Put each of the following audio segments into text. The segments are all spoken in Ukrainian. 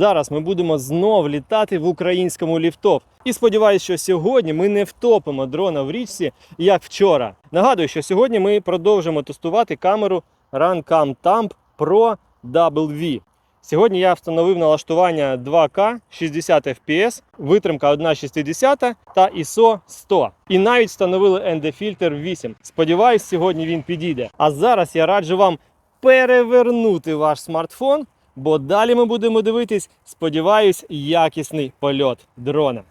Зараз ми будемо знов літати в українському ліфтоп. І сподіваюся, що сьогодні ми не втопимо дрона в річці, як вчора. Нагадую, що сьогодні ми продовжимо тестувати камеру RunCam Tamp Pro WV. Сьогодні я встановив налаштування 2К 60 FPS, витримка 1,60 та ISO 100. І навіть встановили ND-фільтр 8. Сподіваюсь, сьогодні він підійде. А зараз я раджу вам перевернути ваш смартфон, бо далі ми будемо дивитись, сподіваюсь, якісний польот дрона.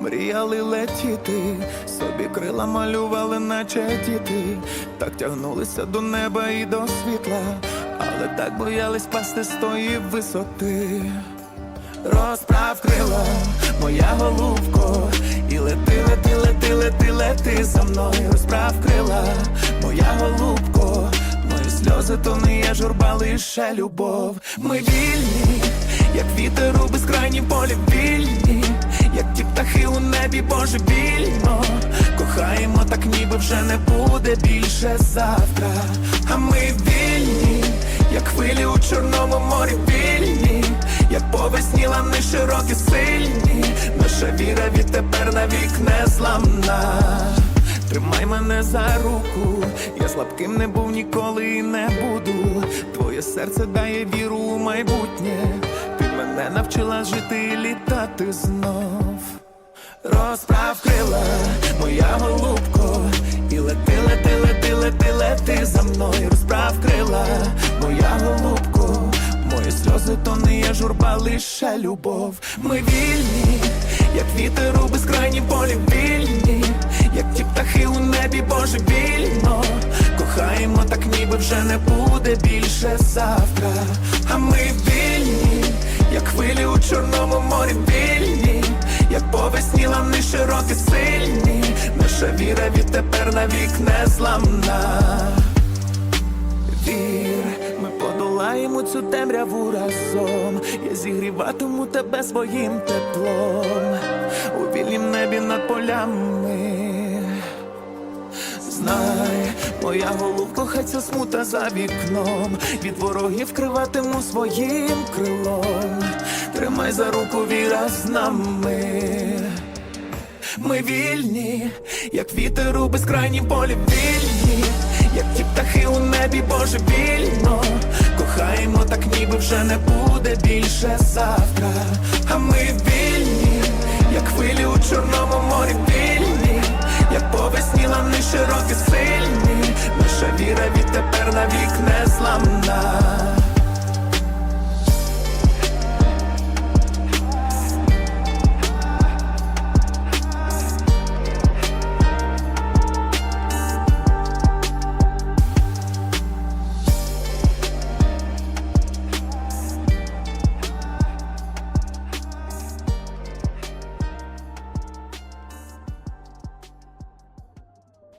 Мріяли летіти, собі крила малювали, наче діти, так тягнулися до неба і до світла, але так боялись пасти з тої висоти. Розправ крила, моя голубко, і лети, лети, лети, лети, лети за мною, розправ крила, моя голубко, мої сльози то не є журба, лише любов. Ми вільні, як вітер у безкрайнім полі вільні, як ті птахи у небі божевільно. Кохаємо так, ніби вже не буде більше завтра. А ми вільні, як хвилі у чорному морі вільні, широкі сильні. Наша віра відтепер навік не зламна. Тримай мене за руку, я слабким не був ніколи і не буду. Твоє серце дає віру у майбутнє. Ти мене навчила жити і літати знов. Розправ крила, моя голубко, і лети, лети, лети, лети, лети за мною, розправ крила, сльози то не є журба, лише любов. Ми вільні, як вітер у безкрайнім полі вільні, як ті птахи у небі божевільно. Кохаємо так, ніби вже не буде більше завтра. А ми вільні, як хвилі у чорному морі вільні, як повесні лани широкі сильні. Наша віра відтепер навік не зламна. Ми подолаємо цю темряву разом. Я зігріватиму тебе своїм теплом у вільнім небі над полями. Знай, моя голубко, хай ця смута за вікном. Від ворогів криватиму своїм крилом. Тримай за руку віра з нами. Ми вільні, як вітер у безкрайнім полі вільні, як ті птахи у небі божевільно. Кохаємо вже не буде більше завтра. А ми вільні, як хвилі у чорному морі вільні, як повесні лани широкі сильні. Наша віра відтепер навік не зламна.